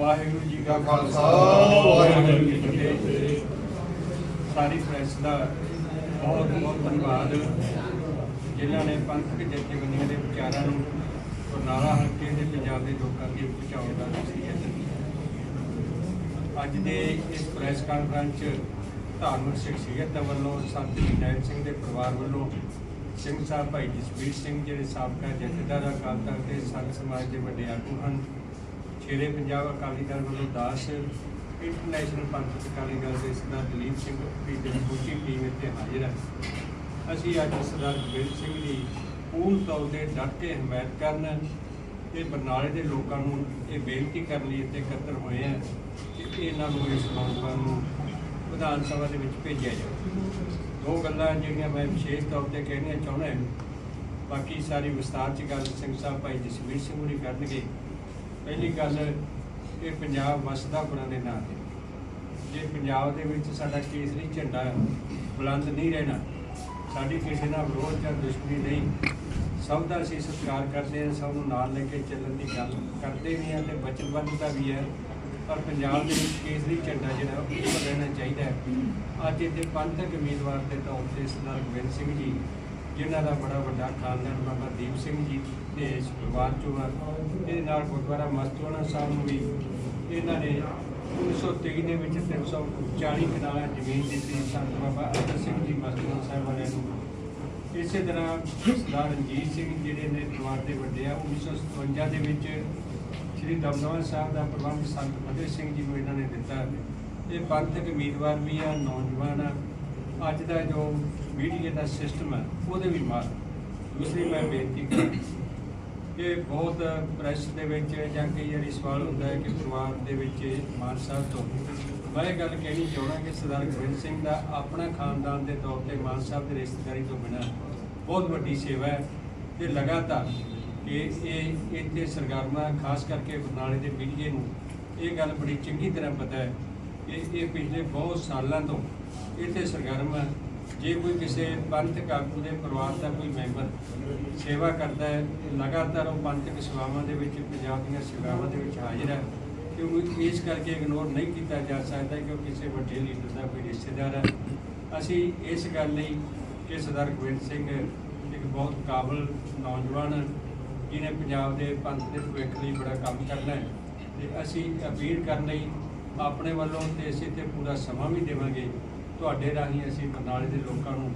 ਵਾਹਿਗੁਰੂ ਜੀ ਕਾ ਖਾਲਸਾ, ਵਾਹਿਗੁਰੂ ਜੀ ਕੀ ਫਤਿਹ। ਸਾਰੀ ਪ੍ਰੈਸ ਦਾ ਬਹੁਤ ਬਹੁਤ ਧੰਨਵਾਦ। ਜਿਨ੍ਹਾਂ ਨੇ ਪੰਥਕ ਜਥੇਬੰਦੀਆਂ ਦੇ ਵਿਚਾਰਾਂ ਨੂੰ ਬਰਨਾਲਾ ਹਲਕੇ ਦੇ ਪੰਜਾਬ ਦੇ ਲੋਕਾਂ ਅੱਗੇ ਪਹੁੰਚਾਉਣ ਦਾ ਨਸੀਹਤ ਦਿੱਤੀ ਅੱਜ ਦੇ ਇਸ ਪ੍ਰੈਸ ਕਾਨਫਰੰਸ 'ਚ ਧਾਰਮਿਕ ਸ਼ਖਸੀਅਤ ਵੱਲੋਂ ਸੰਤ ਜਰਨੈਲ ਸਿੰਘ ਦੇ ਪਰਿਵਾਰ ਵੱਲੋਂ ਸਿੰਘ ਸਾਹਿਬ ਭਾਈ ਜਸਵੀਰ ਸਿੰਘ ਜਿਹੜੇ ਸਾਬਕਾ ਜਥੇਦਾਰ ਅਕਾਲ ਤਖਤ ਦੇ ਸੰਤ ਸਮਾਜ ਦੇ ਵੱਡੇ ਆਗੂ ਹਨ ਸ਼ੇਰੇ ਪੰਜਾਬ ਅਕਾਲੀ ਦਲ ਵੱਲੋਂ ਦਾਸ ਇੰਟਰਨੈਸ਼ਨਲ ਪੰਥਕ ਅਕਾਲੀ ਦਲ ਦੇ ਸਰਦਾਰ ਦਲੀਪ ਸਿੰਘ ਦੀ ਸਮੁੱਚੀ ਟੀਮ ਇੱਥੇ ਹਾਜ਼ਰ ਹੈ। ਅਸੀਂ ਅੱਜ ਸਰਦਾਰ ਗੁਰਬੀਰ ਸਿੰਘ ਦੀ ਪੂਰਨ ਤੌਰ ਤੇ ਡਟ ਕੇ ਹਮਾਇਤ ਕਰਨ ਤੇ ਬਰਨਾਲੇ ਦੇ ਲੋਕਾਂ ਨੂੰ ਇਹ ਬੇਨਤੀ ਕਰਨ ਲਈ ਇੱਥੇ ਇਕੱਤਰ ਹੋਏ ਆ ਕਿ ਇਹਨਾਂ ਨੂੰ ਇਸ ਮੌਕਾ ਨੂੰ ਵਿਧਾਨ ਸਭਾ ਦੇ ਵਿੱਚ ਭੇਜਿਆ ਜਾਵੇ। ਦੋ ਗੱਲਾਂ ਜਿਹੜੀਆਂ ਮੈਂ ਵਿਸ਼ੇਸ਼ ਤੌਰ ਤੇ ਕਹਿਣੀਆਂ ਚਾਹੁੰਦਾ ਹਾਂ। ਬਾਕੀ ਸਾਰੀ ਵਿਸਤਾਰ ਚ ਗੱਲ ਸਿੰਘ ਸਾਹਿਬ ਭਾਈ ਜਸਵੀਰ ਸਿੰਘ ਹੋਣੀ ਕਰਨਗੇ। ਪਹਿਲੀ ਗੱਲ ਇਹ ਪੰਜਾਬ ਵਸਦਾ ਗੁਰਾਂ ਦੇ ਨਾਂ ਤੇ। ਜੇ ਪੰਜਾਬ ਦੇ ਵਿੱਚ ਸਾਡਾ ਕੇਸਰੀ ਝੰਡਾ ਬੁਲੰਦ ਨਹੀਂ ਰਹਿਣਾ, ਸਾਡੀ ਕਿਸੇ ਨਾਲ ਵਿਰੋਧ ਜਾਂ ਦੁਸ਼ਮਣੀ ਨਹੀਂ। ਸਭ ਦਾ ਅਸੀਂ ਸਤਿਕਾਰ ਕਰਦੇ ਹਾਂ, ਸਭ ਨੂੰ ਨਾਲ ਲੈ ਕੇ ਚੱਲਣ ਦੀ ਗੱਲ ਕਰਦੇ ਵੀ ਹਾਂ ਤੇ ਵਚਨਬੱਧਤਾ ਵੀ ਹੈ। ਪਰ ਪੰਜਾਬ ਦੇ ਵਿੱਚ ਕੇਸਰੀ ਝੰਡਾ ਜਿਹੜਾ, ਉਹ ਰਹਿਣਾ ਚਾਹੀਦਾ ਹੈ। ਅੱਜ ਇੱਥੇ ਪੰਥਕ ਉਮੀਦਵਾਰ ਦੇ ਤੌਰ ਤੇ ਸਰਦਾਰ ਗੋਬਿੰਦ ਸਿੰਘ ਜੀ ਜਿਨ੍ਹਾਂ ਦਾ ਬੜਾ ਵੱਡਾ ਖਾਨਦਾਨ ਬਾਬਾ ਦੀਪ ਸਿੰਘ ਜੀ ਦੇ ਇਸ ਪਰਿਵਾਰ ਚੋਂ ਆ। ਇਹਦੇ ਨਾਲ ਗੁਰਦੁਆਰਾ ਮਸਤੂਆਣਾ ਸਾਹਿਬ ਨੂੰ ਵੀ ਇਹਨਾਂ ਨੇ 1923 ਦੇ ਵਿੱਚ 340 ਕਨਾਲਾਂ ਜ਼ਮੀਨ ਦਿੱਤੀ। ਸੰਤ ਬਾਬਾ ਅਤਰ ਸਿੰਘ ਜੀ ਮਸਤੂਆਣਾ ਸਾਹਿਬ ਵਾਲਿਆਂ ਨੂੰ। ਇਸੇ ਤਰ੍ਹਾਂ ਸਰਦਾਰ ਰਣਜੀਤ ਸਿੰਘ ਜਿਹੜੇ ਨੇ ਪਰਿਵਾਰ ਦੇ ਵੱਡੇ ਆ 1957 ਦੇ ਵਿੱਚ ਸ੍ਰੀ ਦਮਦਮਾ ਸਾਹਿਬ ਦਾ ਪ੍ਰਬੰਧ ਸੰਤ ਫਤਿਹ ਸਿੰਘ ਜੀ ਨੂੰ ਇਹਨਾਂ ਨੇ ਦਿੱਤਾ। ਇਹ ਪੰਥਕ ਉਮੀਦਵਾਰ ਵੀ ਆ, ਨੌਜਵਾਨ ਆ। ਅੱਜ ਦਾ ਜੋ ਮੀਡੀਆ ਦਾ ਸਿਸਟਮ ਹੈ, ਉਹਦੇ ਵੀ ਮਾਰ। ਦੂਸਰੀ ਮੈਂ ਬੇਨਤੀ ਕਰਾਂ ਕਿ ਬਹੁਤ ਪ੍ਰੈਸ ਦੇ ਵਿੱਚ ਜਾਂ ਕਈ ਵਾਰੀ ਸਵਾਲ ਹੁੰਦਾ ਹੈ ਕਿ ਪਰਿਵਾਰ ਦੇ ਵਿੱਚ ਮਾਨ ਸਾਹਿਬ ਤੋਂ। ਮੈਂ ਇਹ ਗੱਲ ਕਹਿਣੀ ਚਾਹੁੰਦਾ ਕਿ ਸਰਦਾਰ ਗੋਬਿੰਦ ਸਿੰਘ ਦਾ ਆਪਣਾ ਖਾਨਦਾਨ ਦੇ ਤੌਰ ਤੇ ਮਾਨ ਸਾਹਿਬ ਦੇ ਰਿਸ਼ਤੇਦਾਰੀ ਤੋਂ ਬਿਨਾਂ ਬਹੁਤ ਵੱਡੀ ਸੇਵਾ ਹੈ ਤੇ ਲਗਾਤਾਰ ਇਹ ਇਹ, ਇੱਥੇ ਸਰਗਰਮਾ, ਖਾਸ ਕਰਕੇ ਬਰਨਾਲੇ ਦੇ ਮੀਡੀਏ ਨੂੰ ਇਹ ਗੱਲ ਬੜੀ ਚੰਗੀ ਤਰ੍ਹਾਂ ਪਤਾ ਹੈ ਇਹ ਇਹ ਪਿਛਲੇ ਬਹੁਤ ਸਾਲਾਂ ਤੋਂ ਇੱਥੇ ਸਰਗਰਮ ਹੈ। ਜੇ ਕੋਈ ਕਿਸੇ ਪੰਥਕ ਆਗੂ ਦੇ ਪਰਿਵਾਰ ਦਾ ਕੋਈ ਮੈਂਬਰ ਸੇਵਾ ਕਰਦਾ ਹੈ ਲਗਾਤਾਰ ਉਹ ਪੰਥਕ ਸੇਵਾਵਾਂ ਦੇ ਵਿੱਚ, ਪੰਜਾਬ ਦੀਆਂ ਸੇਵਾਵਾਂ ਦੇ ਵਿੱਚ ਹਾਜ਼ਰ ਹੈ ਕਿਉਂਕਿ ਇਸ ਕਰਕੇ ਇਗਨੋਰ ਨਹੀਂ ਕੀਤਾ ਜਾ ਸਕਦਾ ਕਿ ਉਹ ਕਿਸੇ ਵੱਡੇ ਲੀਡਰ ਦਾ ਕੋਈ ਰਿਸ਼ਤੇਦਾਰ ਹੈ। ਅਸੀਂ ਇਸ ਗੱਲ ਲਈ ਕਿ ਸਰਦਾਰ ਗੋਬਿੰਦ ਸਿੰਘ ਇੱਕ ਬਹੁਤ ਕਾਬਲ ਨੌਜਵਾਨ ਜਿਹਨੇ ਪੰਜਾਬ ਦੇ ਪੰਥ ਦੇ ਭਵਿੱਖ ਲਈ ਬੜਾ ਕੰਮ ਕਰਨਾ ਹੈ, ਤੇ ਅਸੀਂ ਅਪੀਲ ਕਰਨ ਲਈ ਆਪਣੇ ਵੱਲੋਂ ਤੇ ਅਸੀਂ ਤੇ ਪੂਰਾ ਸਮਾਂ ਵੀ ਦੇਵਾਂਗੇ। ਤੁਹਾਡੇ ਰਾਹੀਂ ਅਸੀਂ ਬਰਨਾਲੇ ਦੇ ਲੋਕਾਂ ਨੂੰ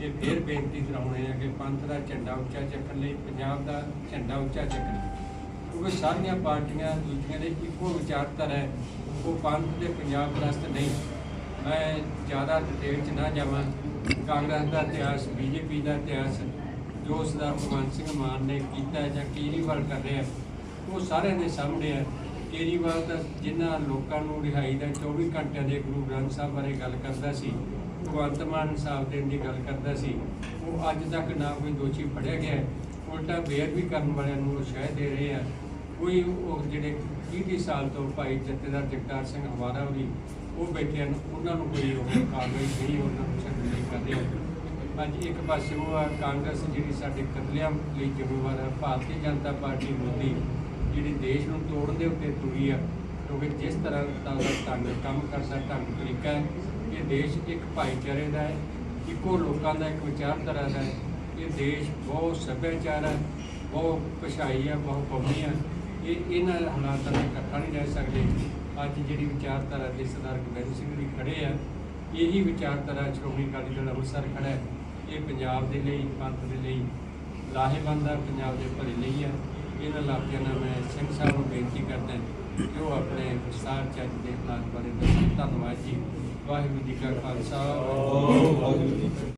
ਇਹ ਫੇਰ ਬੇਨਤੀ ਕਰਾਉਣੇ ਆ ਕਿ ਪੰਥ ਦਾ ਝੰਡਾ ਉੱਚਾ ਚੱਕਣ ਲਈ, ਪੰਜਾਬ ਦਾ ਝੰਡਾ ਉੱਚਾ ਚੱਕਣ ਲਈ। ਕਿਉਂਕਿ ਸਾਰੀਆਂ ਪਾਰਟੀਆਂ ਦੂਜੀਆਂ ਦੇ ਇੱਕੋ ਵਿਚਾਰਧਾਰਾ ਹੈ, ਉਹ ਪੰਥ ਦੇ ਪੰਜਾਬ ਪ੍ਰਸਤ ਨਹੀਂ। ਮੈਂ ਜ਼ਿਆਦਾ ਡਿਟੇਲ 'ਚ ਨਾ ਜਾਵਾਂ। ਕਾਂਗਰਸ ਦਾ ਇਤਿਹਾਸ, ਬੀਜੇਪੀ ਦਾ ਇਤਿਹਾਸ ਜੋ ਸਰਦਾਰ ਭਗਵੰਤ ਸਿੰਘ ਮਾਨ ਨੇ ਕੀਤਾ ਹੈ ਜਾਂ ਕੇਜਰੀਵਾਲ ਕਰ ਰਿਹਾ, ਉਹ ਸਾਰਿਆਂ ਦੇ ਸਾਹਮਣੇ ਹੈ। ਕੇਜਰੀਵਾਲ ਤਾਂ ਜਿਨ੍ਹਾਂ ਲੋਕਾਂ ਨੂੰ ਰਿਹਾਈ ਦਾ 24 ਘੰਟਿਆਂ ਦੇ ਗੁਰੂ ਗ੍ਰੰਥ ਸਾਹਿਬ ਬਾਰੇ ਗੱਲ ਕਰਦਾ ਸੀ, ਭਗਵੰਤ ਮਾਨ ਸਾਹਿਬ ਦੇਣ ਦੀ ਗੱਲ ਕਰਦਾ ਸੀ, ਉਹ ਅੱਜ ਤੱਕ ਨਾ ਕੋਈ ਦੋਸ਼ੀ ਫੜਿਆ ਗਿਆ ਉਲਟਾ ਉਲਟਾ ਬੇਅਦਬੀ ਕਰਨ ਵਾਲਿਆਂ ਨੂੰ ਉਹ ਸ਼ਹਿ ਦੇ ਰਹੇ ਆ। ਕੋਈ ਉਹ ਜਿਹੜੇ 30 ਸਾਲ ਤੋਂ ਭਾਈ ਜਥੇਦਾਰ ਜਗਤਾਰ ਸਿੰਘ ਹਵਾਰਾ ਹੋਰੀ ਉਹ ਬੈਠੇ ਹਨ, ਉਹਨਾਂ ਨੂੰ ਕੋਈ ਉਹ ਕਾਰਵਾਈ ਨਹੀਂ, ਉਹਨਾਂ ਨੂੰ ਛੱਡ ਨਹੀਂ ਕਰ ਰਿਹਾ ਅੱਜ ਇੱਕ ਪਾਸੇ ਉਹ ਆ, ਕਾਂਗਰਸ ਜਿਹੜੀ ਸਾਡੇ ਕਤਲੇਆਮ ਲਈ ਜ਼ਿੰਮੇਵਾਰ ਹੈ ਭਾਰਤੀ ਜਨਤਾ ਪਾਰਟੀ ਮੋਦੀ ਜਿਹੜੀ ਦੇਸ਼ ਨੂੰ ਤੋੜਨ ਦੇ ਉੱਤੇ ਤੁਰੀ ਆ, ਕਿਉਂਕਿ ਜਿਸ ਤਰ੍ਹਾਂ ਦਾ ਢੰਗ ਕੰਮ ਕਰਦਾ, ਢੰਗ ਤਰੀਕਾ ਹੈ, ਇਹ ਦੇਸ਼ ਇੱਕ ਭਾਈਚਾਰੇ ਦਾ ਹੈ, ਇੱਕੋ ਲੋਕਾਂ ਦਾ ਇੱਕ ਵਿਚਾਰਧਾਰਾ ਦਾ ਹੈ। ਇਹ ਦੇਸ਼ ਬਹੁਤ ਸੱਭਿਆਚਾਰ ਹੈ, ਬਹੁਤ ਪਛਾਈ ਹੈ, ਬਹੁਤ ਕੌਮੀ ਹੈ। ਇਹ ਇਹਨਾਂ ਹਾਲਾਤਾਂ ਨਾਲ ਇਕੱਠਾ ਨਹੀਂ ਰਹਿ ਸਕਦੇ। ਅੱਜ ਜਿਹੜੀ ਵਿਚਾਰਧਾਰਾ ਦੇ ਸਰਦਾਰ ਗੋਬਿੰਦ ਸਿੰਘ ਜੀ ਖੜੇ ਆ, ਇਹੀ ਵਿਚਾਰਧਾਰਾ ਸ਼੍ਰੋਮਣੀ ਅਕਾਲੀ ਦਲ ਅੰਮ੍ਰਿਤਸਰ ਖੜਾ ਹੈ। ਇਹ ਪੰਜਾਬ ਦੇ ਲਈ, ਪੰਥ ਦੇ ਲਈ ਲਾਹੇਵੰਦ ਹੈ ਪੰਜਾਬ ਦੇ ਭਲੇ ਲਈ ਹੈ ਇਹਨਾਂ ਇਲਾਕਿਆਂ ਨਾਲ ਮੈਂ ਸਿੰਘ ਸਾਹਿਬ ਨੂੰ ਬੇਨਤੀ ਕਰਦਾ ਕਿ ਉਹ ਆਪਣੇ ਵਿਸਤਾਰ ਚ ਦੇ ਹਾਲਾਤ ਬਾਰੇ ਦੱਸਣ। ਧੰਨਵਾਦ ਜੀ। ਵਾਹਿਗੁਰੂ ਜੀ ਕਾ ਖਾਲਸਾ। ਵਾਹਿਗੁਰੂ ਜੀ